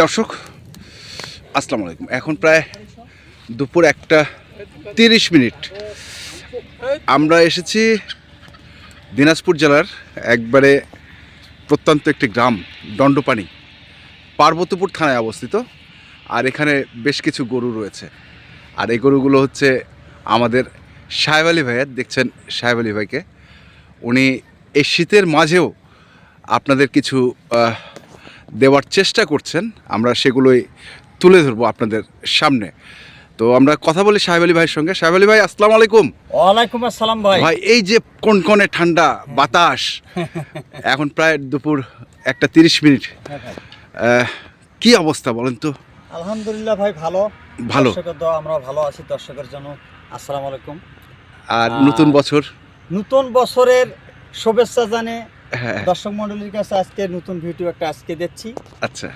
দর্শক, আসসালামু আলাইকুম। এখন প্রায় দুপুর একটা তিরিশ মিনিট। আমরা এসেছি দিনাজপুর জেলার একবারে প্রত্যন্ত একটি গ্রাম, দণ্ডপানি, পার্বতীপুর থানায় অবস্থিত। আর এখানে বেশ কিছু গরু রয়েছে। আর এই গরুগুলো হচ্ছে আমাদের সাহেব আলী ভাইয়ের দেখছেন সাহেব আলী ভাইকে। উনি এই শীতের মাঝেও আপনাদের কিছু দেওয়ার চেষ্টা করছেন আমরা সেগুলোই তুলে ধরবো আপনাদের সামনে। তো আমরা কথা বলি সাহেব আলী ভাইয়ের সঙ্গে। সাহেব আলী ভাই আসসালাম আলাইকুম। ওয়ালাইকুম আসসালাম ভাই। ভাই এই যে কোন কনকনে ঠান্ডা বাতাস এখন প্রায় দুপুর একটা তিরিশ মিনিট। কি অবস্থা বলেন তো? আলহামদুলিল্লাহ ভাই ভালো। ভালো। আমরা ভালো আছি দর্শকের জন্য। আসসালামু আলাইকুম। আর নতুন বছর? নতুন বছরের শুভেচ্ছা জানে দর্শক মন্ডলীর কাছে আজকে নতুন ভিডিও একটা আজকে দিচ্ছি। আচ্ছা।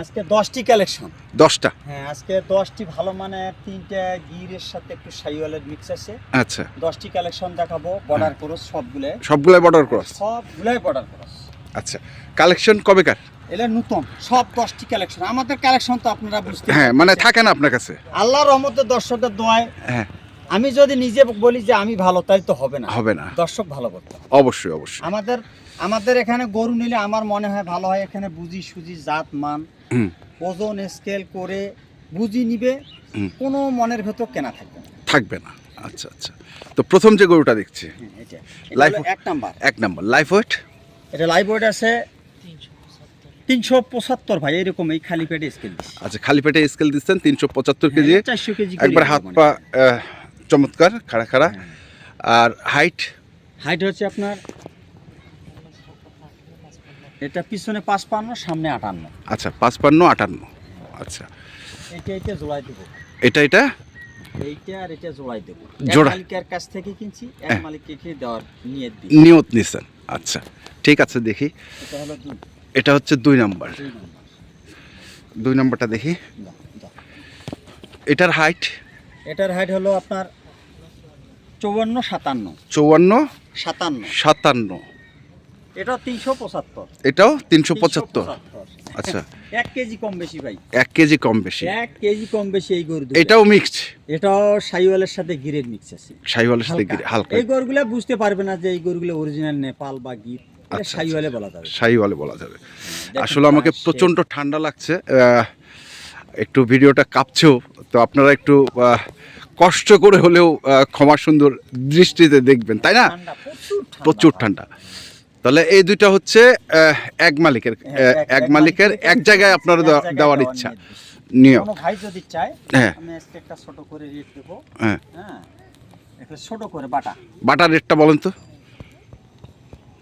আজকে দশটি কালেকশন দশটা? হ্যাঁ আজকে দশটি ভালো মানে তিনটা গিরের সাথে একটু সাইওয়ালের মিক্স আছে। আচ্ছা। দশটি কালেকশন দেখাবো বর্ডার ক্রস সবগুলো সবগুলাই। বর্ডার ক্রস সবগুলাই বর্ডার ক্রস আচ্ছা। কালেকশন কবেকার এটা নতুন সব দশটি কালেকশন আমাদের কালেকশন তো আপনারা বুঝতে হ্যাঁ মানে। থাকে না আপনার কাছে? আল্লাহর রহমতে দর্শকদের দোয়ায় হ্যাঁ। আমি যদি নিজে বলি যে আমি ভালো তাই তো হবে না। হবে না। দর্শক ভালো করতে অবশ্যই অবশ্যই। আমাদের আমাদের এখানে গরু নিলে আমার মনে হয় ভালো হয় এখানে বুঝি সুজি জাত মান ওজন স্কেল করে বুঝি নিবে। কোনো মনের ভেতর কেনা থাকবে না। থাকবে না। আচ্ছা আচ্ছা। তো প্রথম যে গরুটা দেখছি হ্যাঁ, হলো এক নাম্বার। এক নম্বর। লাইফ ওয়েট এটা লাইভ ওয়েট আছে তিনশো পঁচাত্তর। ভাই এরকম এই খালি পেটে স্কেল আচ্ছা খালি পেটে স্কেল দিচ্ছেন তিনশো পঁচাত্তর কেজি। চারশো কেজি একবার হাত পা চমৎকার খাড়া খাড়া। হ্যাঁ। আর হাইট হাইট হচ্ছে আপনার এটা পিছনে পাঁচপান্ন সামনে আটান্ন। আচ্ছা পাঁচপান্ন আটান্ন। আচ্ছা। এটা এটা জোড়াই দেবো। এটা এটা? এইটা আর এটা জোড়াই দেবো। জোড়া। মালিকের কাছ থেকে কিনছি এক হ্যাঁ। মালিককে দেওয়ার নিয়ে নিয়ত নিছেন। আচ্ছা ঠিক আছে দেখি। এটা হলো দুই। এটা হচ্ছে দুই নাম্বার। দুই নম্বর। দুই নাম্বারটা দেখি। এটার হাইট এটার হাইট হলো আপনার চৌবান্ন সাতান্ন। চৌয়ান্ন সাতান্ন। সাতান্ন। এটা তিনশো পঁচাত্তর। এটাও তিনশো পঁচাত্তর? আচ্ছা। এক কেজি কম বেশি ভাই। এক কেজি কম বেশি। এক কেজি কম বেশি এই গরু। এটাও মিক্সড এটাও সাইওয়ালের সাথে গিরের মিক্স আছে। সাইওয়ালের সাথে। গিরে- হালকা। এই গরুগুলা বুঝতে পারবে না যে এই গরুগুলো অরিজিনাল নেপাল বা গির। আচ্ছা, সাইওয়ালে বলা যাবে। সাইওয়ালে বলা যাবে। আসলে আমাকে প্রচণ্ড ঠান্ডা লাগছে। একটু ভিডিওটা কাঁপছেও তো আপনারা একটু কষ্ট করে হলেও ক্ষমা সুন্দর দৃষ্টিতে দেখবেন তাই না? প্রচুর ঠান্ডা। তাহলে এই দুইটা হচ্ছে এক মালিকের হ্যাঁ, এক- মালিকের এক জায়গায় আপনার দেওয়ার ইচ্ছা নিয়ম। ভাই যদি চায় হ্যাঁ। আমি আজকে একটা ছোট করে রেট দেবো। হ্যাঁ। হ্যাঁ একটা ছোট করে বাটা। বাটার রেটটা বলেন তো।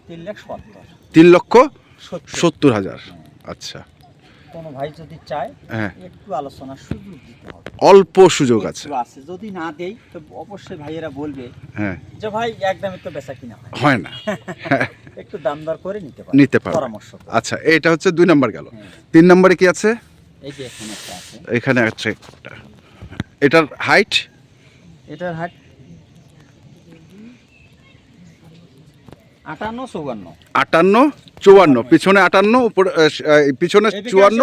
তিন লাখ সত্তর। তিন লক্ষ সত্তর। হাজার। আচ্ছা। কোনো ভাই যদি চায় হ্যাঁ। একটু আলোচনার সুযোগ দিতে হবে। অল্প সুযোগ আছে। আছে যদি না দেই তো অবশ্যই ভাইয়েরা বলবে হ্যাঁ। যে ভাই একদমই তো বেচা কিনা হয়। হয় না। একটু দাম দর করে নিতে পারে নিতে পারবে। পরামর্শ আচ্ছা এটা হচ্ছে দুই নাম্বার গেল। হ্যাঁ, তিন নম্বরে কি আছে? এই যে এখানে একটা আছে। এখানে আছে একটা। এটার হাইট এটার হাট আটান্ন চৌবান্ন আটান্ন চুয়ান্ন পিছনে আটান্ন উপরে পিছনে চুয়ান্ন।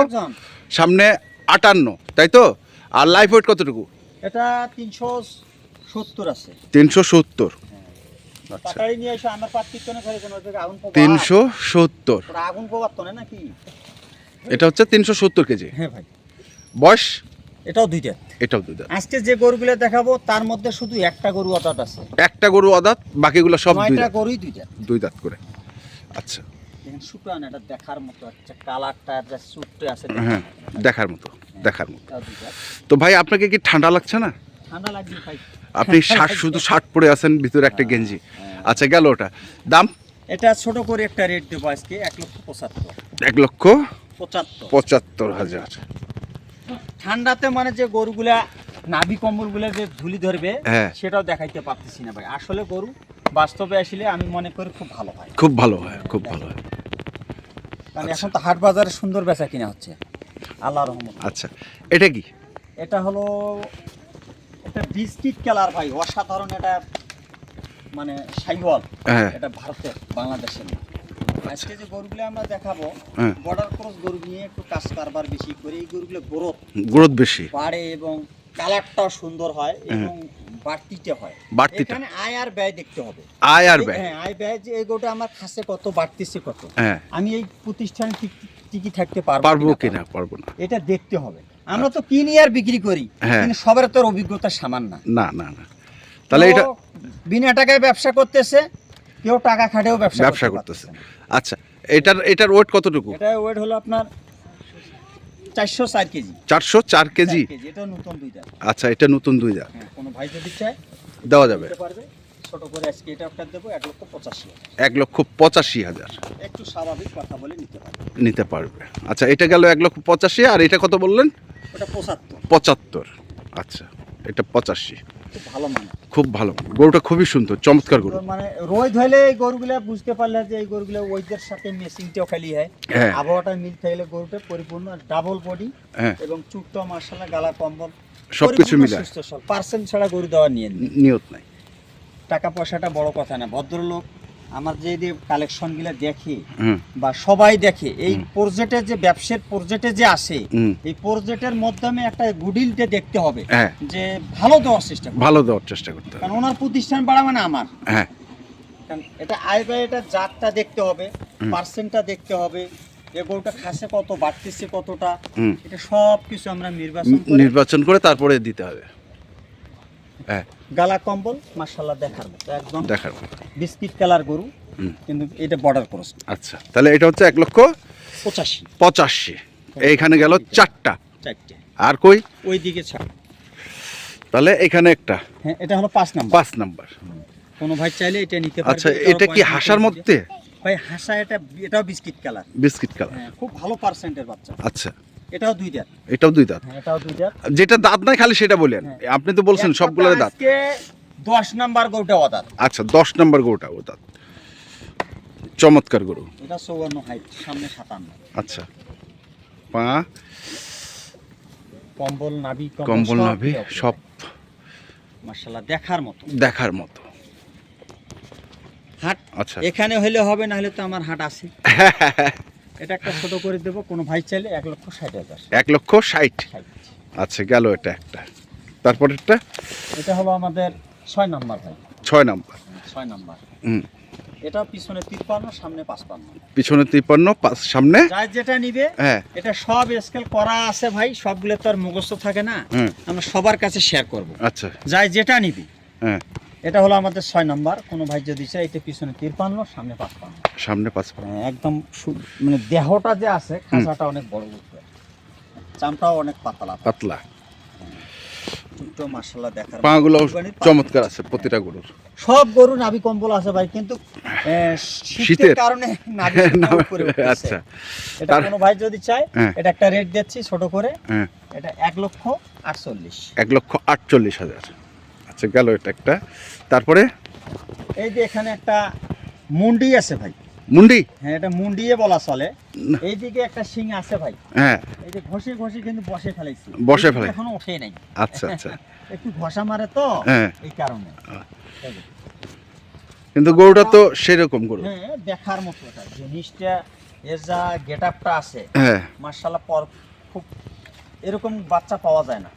সামনে আটান্ন তাই তো? আর লাইফ ওয়েট কতটুকু? এটা তিনশো সত্তর আছে। তিনশো সত্তর। তিনশো সত্তর। এটা হচ্ছে তিনশো সত্তর কেজি। হ্যাঁ ভাই। বয়স? এটাও দুইটা। এটাও দুধ আজকে যে গরুগুলো দেখাবো তার মধ্যে শুধু একটা গরু অর্থাৎ আছে। একটা গরু অদাত বাকিগুলো সব দুই নয়টা দাঁত। গরুই দুইটা। দুই দাঁত করে। আচ্ছা। দেখেন শুকান এটা দেখার মতো একটা কালারটা একটা সুটে আছে। হ্যাঁ দেখার মতো দেখার মতো। তো ভাই আপনাকে কি ঠান্ডা লাগছে না? ঠান্ডা লাগবে ভাই। আপনি শার্ট শুধু শার্ট পরে আছেন ভিতরে একটা গেঞ্জি। হ্যাঁ। আচ্ছা গেল ওটা। দাম? এটা ছোট করে একটা রেট দেবো আজকে এক লক্ষ পঁচাত্তর। এক লক্ষ পঁচাত্তর। পঁচাত্তর হাজার। ঠান্ডাতে মানে যে গরুগুলা নাভি কম্বলগুলো যে ধুলি ধরবে হ্যাঁ। সেটাও দেখাইতে পারতেছি না ভাই। আসলে গরু বাস্তবে আসলে আমি মনে করি খুব ভালো হয়। খুব ভালো হয় খুব ভালো হয়। কারণ এখন তো হাট বাজারে সুন্দর বেচা কিনা হচ্ছে। আল্লাহ রহমত। আচ্ছা এটা কি? এটা হলো এটা বিস্কিট কালার ভাই অসাধারণ এটা মানে সাইওয়াল হ্যাঁ। এটা ভারতের বাংলাদেশের। না। আজকে যে গরুগুলো আমরা দেখাবো হ্যাঁ। বর্ডার ক্রস গরু নিয়ে একটু কাজ কারবার বেশি করে এই গরুগুলো গ্রোথ গ্রোথ বেশি। বাড়ে এবং কালারটাও সুন্দর হয় এবং বাড়তিতে হয়। বাড়তিটা। এখানে আয় আর ব্যয় দেখতে হবে। আয় আর ব্যয়। হ্যাঁ আয় ব্যয় যে আমার খাসে কত বাড়তিছে কত। হ্যাঁ। আমি এই প্রতিষ্ঠানে ঠিক টিকি থাকতে পারব পারব কিনা পারব না। এটা দেখতে হবে। আমরা তো কিনি আর বিক্রি করি হ্যাঁ। কিন্তু সবার তো অভিজ্ঞতা সামান না। না না না। তাহলে এটা বিনা টাকায় ব্যবসা করতেছে কেউ টাকা খাটেও ব্যবসা ব্যবসা করতেছে। আচ্ছা এটার এটার ওয়েট কতটুকু? এটা ওয়েট হলো আপনার চারশো চার কেজি। চারশো চার কেজি? এটা নতুন দুই দুইটা। আচ্ছা এটা নতুন দুই দাঁত হ্যাঁ কোনো ভাই যদি চায় দেওয়া যাবে। পারবে। ছোট করে আজকে এটা একটা দেবো এক লক্ষ পঁচাশি হাজার। এক লক্ষ পঁচাশি হাজার। একটু স্বাভাবিক কথা বলে নিতে পারবে। নিতে পারবে। আচ্ছা এটা গেল এক লক্ষ পঁচাশি আর এটা কত বললেন? ওটা পঁচাত্তর। পঁচাত্তর। আচ্ছা এটা পঁচাশি। খুব ভালো মানে। খুব ভালো। গরুটা খুবই সুন্দর চমৎকার গরু। মানে রোদ ধরলে এই গরুগুলা বুঝতে পারলে যে এই গরুগুলা ওইদের সাথে মেসিংটাও খালি হয়। হ্যাঁ। আবহাওয়াটা মিল থাকলে গরুটা পরিপূর্ণ ডাবল বডি হ্যাঁ। এবং চুটটা মার্শাল্লাহ গালা কম্বল সবকিছু মিলে পার্সেন্ট ছাড়া গরু দেওয়া নিয়ে। নিয়ত নাই। টাকা পয়সাটা বড় কথা না ভদ্রলোক আমার যে কালেকশনগুলো দেখে বা সবাই দেখে এই। প্রজেক্টে যে ব্যবসার প্রজেক্টে যে আসে এই প্রজেক্টের মাধ্যমে একটা গুডিলটা দেখতে হবে হ্যাঁ। যে ভালো দেওয়ার চেষ্টা ভালো দেওয়ার চেষ্টা করতে কারণ ওনার প্রতিষ্ঠান বাড়া মানে আমার। হ্যাঁ। কারণ এটা আয় ব্যয় এটা জাতটা দেখতে হবে পার্সেন্টটা দেখতে হবে যে খাসে কত বাড়তেছে কতটা এটা সব কিছু আমরা নির্বাচন করে নির্বাচন করে তারপরে দিতে হবে। হ্যাঁ। গালা কম্বল মার্শাল্লাহ দেখার মতো একদম দেখার মতো। বিস্কিট কালার গরু কিন্তু এটা বর্ডার ক্রস আচ্ছা তাহলে এটা হচ্ছে এক লক্ষ পঁচাশি। পঁচাশি। এইখানে গেল চারটা। চারটে। আর কই? ওই দিকে ছাড়। তাহলে এখানে একটা। হ্যাঁ এটা হলো পাঁচ নাম্বার। পাঁচ নাম্বার। কোনো ভাই চাইলে এটা নিতে পারবে। আচ্ছা এটা কি হাসার মধ্যে? ভাই হাসা এটা এটাও বিস্কিট কালার। Biscuit colour. হ্যাঁ খুব ভালো পার্সেন্টের বাচ্চা। আচ্ছা। এটাও দুই দাঁত। এটাও দুই দাঁত। হ্যাঁ এটাও দুই দাঁত। যেটা দাঁত নাই খালি সেটা বলেন। হ্যাঁ। আপনি তো বলছেন সবগুলো দাঁত। আজকে দশ নাম্বার গরুটা অদাত। আচ্ছা দশ নম্বর গরুটা ও দাঁত চমৎকার গরু। এটা চৌয়ান্ন হাইট সামনে সাতান্ন। আচ্ছা। পা? কম্বল নাভি কম্বল নাভি সব। মার্শাল্লাহ দেখার মতো। দেখার মতো। হাট আচ্ছা। এখানে হলে হবে না হলে তো আমার হাট আছে। এটা একটা ছোট করে দেবো কোনো ভাই চাইলে এক লক্ষ ষাট হাজার। এক লক্ষ ষাট। আচ্ছা গেল এটা একটা। তারপরেরটা? এটা হলো আমাদের ছয় নাম্বার ভাই। ছয় নাম্বার। ছয় নাম্বার। হুম। এটা পিছনে তিপ্পান্ন সামনে পাঁচপান্ন। পিছনে তিপ্পান্ন সামনে? যেটা নিবে হ্যাঁ। এটা সব স্কেল করা আছে ভাই সবগুলো তো আর মুখস্থ থাকে না। আমরা সবার কাছে শেয়ার করব। আচ্ছা। যাই যেটা নিবি হ্যাঁ। এটা হলো আমাদের ছয় নম্বর। কোনো ভাই যদি চাই এটা পিছনে তিরপান্ন সামনে পাঁচপান্ন। সামনে পাঁচপান্ন। হ্যাঁ, একদম মানে দেহটা যে আছে খাঁচাটা অনেক বড় উঠবে চামটাও অনেক পাতলা। পাতলা। দেখার। পাগুলো চমৎকার আছে প্রতিটা গরুর। সব গরু নাভি কম্বল আছে ভাই কিন্তু শীতের। কারণে নাভি উপরে আচ্ছা। এটা কোনো ভাই যদি চায় হ্যাঁ। এটা একটা রেট দিচ্ছি ছোট করে। হ্যাঁ। এটা এক লক্ষ আটচল্লিশ। এক লক্ষ আটচল্লিশ হাজার। আচ্ছা গেল এটা একটা। তারপরে? এই যে এখানে একটা মুন্ডি আছে ভাই। মুন্ডি? হ্যাঁ এটা মুন্ডিয়ে বলা চলে। এইদিকে একটা শিং আছে ভাই। হ্যাঁ। এই যে ঘষে ঘষে কিন্তু বসে ফেলাইছি। বসে ফেলাই। এখনও ওঠে নাই। আচ্ছা আচ্ছা। একটু ঘষা মারে তো হ্যাঁ। এই কারণে। কিন্তু গরুটা তো সেরকম গরু। হ্যাঁ দেখার মতো এটা। জিনিসটা এর যা গেট আপটা আছে হ্যাঁ। মার্শাল্লাহ পর খুব এরকম বাচ্চা পাওয়া যায় না।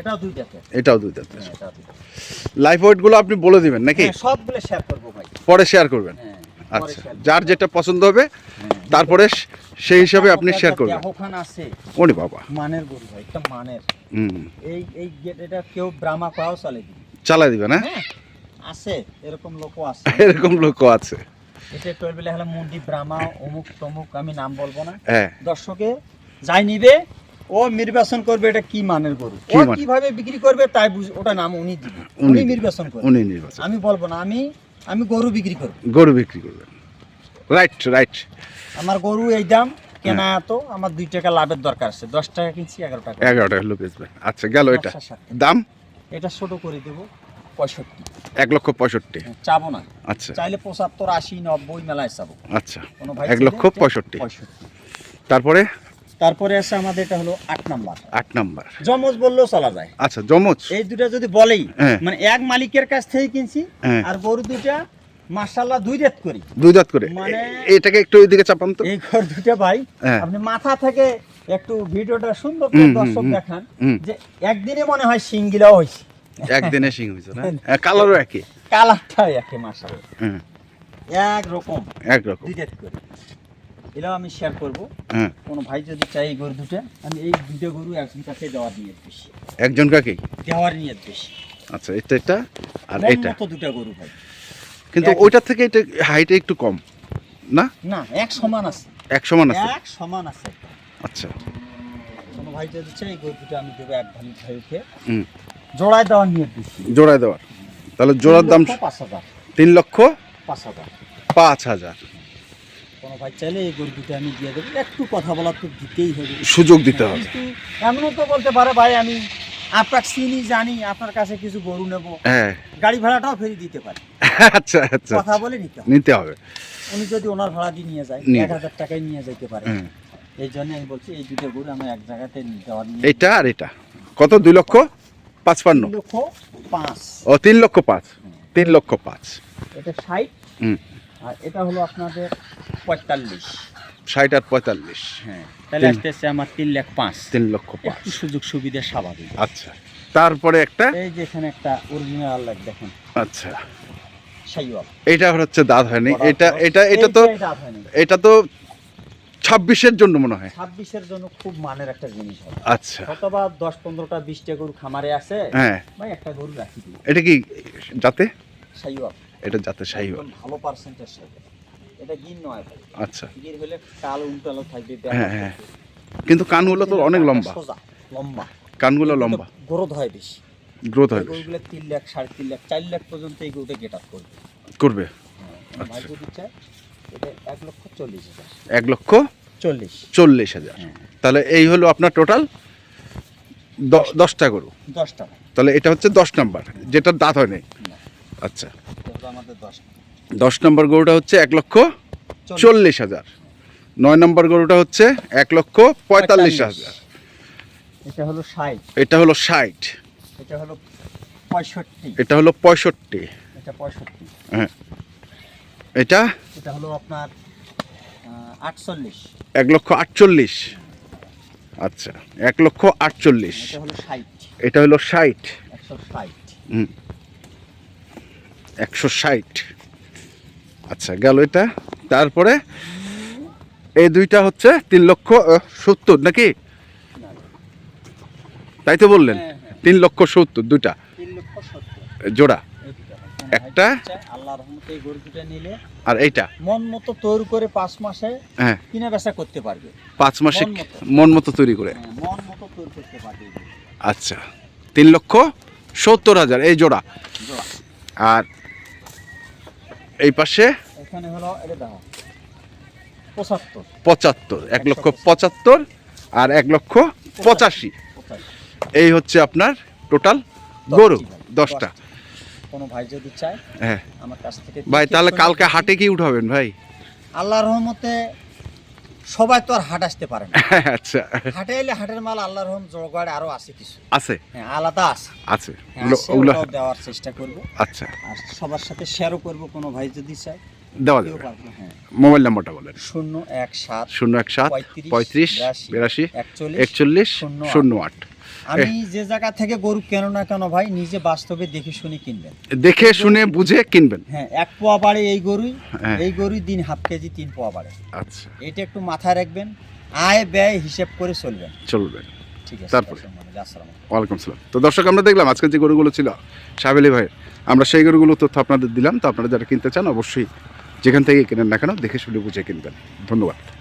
এটাও দুই দেখে এটাও দুই দাঁত এটাও দুই দাঁত। লাইফ ওয়েটগুলো আপনি বলে দিবেন নাকি? হ্যাঁ, সবগুলো শেয়ার করব ভাই। পরে শেয়ার করবেন? হ্যাঁ আচ্ছা যার যেটা পছন্দ হবে হ্যাঁ। তারপরে সেই হিসাবে আপনি শেয়ার করবেন। আছে ওরে বাবা। মানের গরু ভাই একটা মানের। হুম। এই এই গেট এটা কেউ ব্রাহ্মা করাও চলে দিবে। চালাই হ্যাঁ হ্যাঁ আছে এরকম লোকও আছে। এরকম লোকও আছে। এটা টলবেলে হলো মুন্ডি ব্রাহ্মা অমুক তমুক আমি নাম বলব না। হ্যাঁ। দর্শকে যাই নিবে ও নির্বাচন করবে এটা কি মানের গরু? ও? কীভাবে বিক্রি করবে তাই বুঝ ওটা নাম উনি দিবে। উনি নির্বাচন করবে। উনি নির্বাচন। আমি বলব না আমি আমি গরু বিক্রি করব। গরু বিক্রি করবেন রাইট রাইট আমার গরু এই দাম কেনা এত আমার দুই টাকা লাভের দরকার আছে। দশ টাকা কিনছি এগারো টাকা। এগারো টাকা লোক বেচবেন আচ্ছা গেল এটা। দাম? এটা ছোট করে দেবো পঁয়ষট্টি। এক লক্ষ পঁয়ষট্টি। চাবো না। আচ্ছা। চাইলে পঁচাত্তর আশি নব্বই মেলায় চাবো। আচ্ছা। এক লক্ষ পঁয়ষট্টি। পঁয়ষট্টি। তারপরে? তারপরে আছে আমাদের এটা হলো আট নাম্বার। আট নাম্বার। জমজ বললেও চলা যায়। আচ্ছা জমজ এই দুটা যদি বলেই হ্যাঁ। মানে এক মালিকের কাছ থেকে কিনছি হ্যাঁ। আর গরু দুটা মার্শাল্লাহ দুই রেট করি। দুই দাঁত করে? মানে- এটাকে একটু ওইদিকে চাপান তো। এই ঘর দুটো ভাই হ্যাঁ। আপনি মাথা থেকে একটু ভিডিওটা সুন্দর করে দর্শক দেখান যে একদিনে মনে হয় সিঙ্গিলাও হয়েছে। একদিনে সিং হয়েছে না? কালারও একই? কালারটাই একে মার্শাল্লাহ হুম, এক রকম একরকম দুই রেট করে। এটাও আমি শেয়ার করব। কোনো ভাই যদি চাই এই গরু দুটো আমি এই দুটো গরু একজন কাছে দেওয়ার নিয়ে বেশি। একজন কাকেই দেওয়ার নিয়ে বেশি। আচ্ছা এটা এটা আর এটা? মতো দুটো গরু ভাই। কিন্তু ওইটার থেকে এটা হাইটে একটু কম না? না এক সমান আছে। এক সমান আছে? এক সমান আছে। আচ্ছা। কোনো ভাই যদি চাই এই গরু দুটো আমি দেবো এক ভাই ভাইকে হুম। জোড়ায় দেওয়ার নিয়ে বেশি। জোড়ায় দেওয়ার। তাহলে জোড়ার দাম পাঁচ হাজার। তিন লক্ষ পাঁচ হাজার। পাঁচ হাজার। কোনো ভাই চাইলে এই গরু দুটো আমি দিয়ে দেবো। একটু কথা বলার তো দিতেই হবে। সুযোগ দিতে হবে। কিন্তু এমনও তো বলতে পারে ভাই আমি আপনার চিনি জানি আপনার কাছে কিছু গরু নেব। হ্যাঁ। গাড়ি ভাড়াটাও ফেরি দিতে পারি। আচ্ছা আচ্ছা। কথা বলে নিতে হবে। নিতে হবে। উনি যদি ওনার ভাড়া দিয়ে নিয়ে যায় এক হাজার টাকায় নিয়ে যেতে পারে। এই জন্য আমি বলছি এই দুটো গরু আমি এক জায়গাতে দেওয়ার নিয়ে এটা আর এটা। কত? দুই লক্ষ? পাঁচপান্ন? তিন লক্ষ পাঁচ। ও তিন লক্ষ পাঁচ। তিন লক্ষ পাঁচ। এটা ষাট। আর এটা হলো আপনাদের পঁয়তাল্লিশ। ষাট আর পঁয়তাল্লিশ। হ্যাঁ তাহলে আসতেছে আমার তিন লাখ পাঁচ। তিন লক্ষ পাঁচ। সুযোগ সুবিধা স্বাভাবিক। আচ্ছা তারপরে একটা? এই যে এখানে একটা অরিজিনাল লাগ দেখেন। আচ্ছা। এটা হচ্ছে দাঁত হয়নি। এটা এটা এটা তো এটা তো ছাব্বিশের জন্য মনে হয়। ছাব্বিশের জন্য খুব মানের একটা জিনিস হবে। আচ্ছা। অথবা দশ পনেরোটা বিশটা গরু খামারে আছে। হ্যাঁ। ভাই একটা গরু রাখি এটা কি যাতে সাইওয়াল। এটা যাতে একদম ভালো পার্সেন্টেজ এটা গির নয় আচ্ছা। গির হলে কাল উল্টালো থাকবে হ্যাঁ, হ্যাঁ। কিন্তু কানগুলো তো অনেক লম্বা। সোজা লম্বা। কানগুলো লম্বা। গ্রোথ হয় বেশি। গ্রোথ হয়। গরুগুলো তিন লাখ সাড়ে তিন লাখ চার লাখ পর্যন্ত এই গরুটা গেট আপ করবে। করবে? হ্যাঁ, আচ্ছা। এটা এক লক্ষ চল্লিশ হাজার। এক লক্ষ চল্লিশ। চল্লিশ হাজার। হ্যাঁ। তাহলে এই হলো আপনার টোটাল দশটা গরু। দশটা। তাহলে এটা হচ্ছে দশ নাম্বার যেটার দাঁত হয় নাই। না, আচ্ছা। আমাদের দশটা দশ নম্বর গরুটা হচ্ছে এক লক্ষ চল্লিশ হাজার। নয় নম্বর গরুটা হচ্ছে এক লক্ষ পঁয়তাল্লিশ হাজার। এটা হলো ষাট। এটা হলো ষাট। এটা হলো পঁয়ষট্টি। এটা হলো পঁয়ষট্টি। এটা পঁয়ষট্টি। হ্যাঁ। এটা? এটা হলো আপনার আটচল্লিশ। এক লক্ষ আটচল্লিশ। আচ্ছা এক লক্ষ আটচল্লিশ। এটা হলো ষাট। এটা হলো ষাট। একশো ষাট। হুম। একশো ষাট। আচ্ছা গেল এটা। তারপরে এই দুইটা হচ্ছে তিন লক্ষ সত্তর নাকি? তাই তো বললেন? হ্যাঁ, হ্যাঁ। তিন লক্ষ সত্তর দুইটা। জোড়া। একটা? ভাই যদি চায়, আল্লাহর রহমতে এই গরু দুটো নিলে আর এইটা। মন মতো তৈরি করে পাঁচ মাসে হ্যাঁ। কিনে বেচা করতে পারবে। পাঁচ মাসে মন মতো। তৈরি করে। হ্যাঁ, মন মতো তৈরি করতে পারবে আচ্ছা তিন লক্ষ সত্তর হাজার এই জোড়া। আর এই পাশে? এখানে হলো এটা পঁচাত্তর। পঁচাত্তর এক লক্ষ পঁচাত্তর আর এক লক্ষ পঁচাশি। পঁচাশি। এই হচ্ছে আপনার টোটাল গরু দশটা। কোনো ভাই যদি চায় হ্যাঁ। আমার কাছ থেকে ভাই তাহলে কালকে হাটে কি উঠাবেন ভাই? আল্লাহর রহমতে সবাই তো আর হাট আসতে পারে না। আচ্ছা। হাটে এলে হাটের মাল আল্লাহ রহম জোগাড় আরও আছে কিছু। আছে? হ্যাঁ আলাদা আছে। আছে। হ্যাঁ, ওগুলো- দেওয়ার চেষ্টা করব। আচ্ছা। আর সবার সাথে শেয়ারও করব কোনো ভাই যদি চায়। দেওয়া যাবে। হ্যাঁ। মোবাইল নাম্বারটা বলেন। শূন্য এক সাত শূন্য এক সাত পঁয়ত্রিশ, বিরাশি, একচল্লিশ শূন্য আট। আমি যে জায়গা থেকে গরু কেন না কেন ভাই নিজে বাস্তবে দেখে শুনে কিনবেন। দেখে শুনে বুঝে কিনবেন। হ্যাঁ এক পোয়া বাড়ে এই গরুই হ্যাঁ। এই গরুই দিন হাফ কেজি তিন পোয়া বাড়ে। আচ্ছা। এটা একটু মাথায় রাখবেন আয় ব্যয় হিসেব করে চলবেন। চলবে। ঠিক আছে তারপরে? ওয়ালাইকুম সালাম তো দর্শক আমরা দেখলাম আজকে যে গরুগুলো ছিল সাবেলি ভাই আমরা সেই গরুগুলো তথ্য আপনাদের দিলাম। তো আপনারা যারা কিনতে চান অবশ্যই যেখান থেকে কেনেন না কেন দেখে শুনে বুঝে কিনবেন। ধন্যবাদ।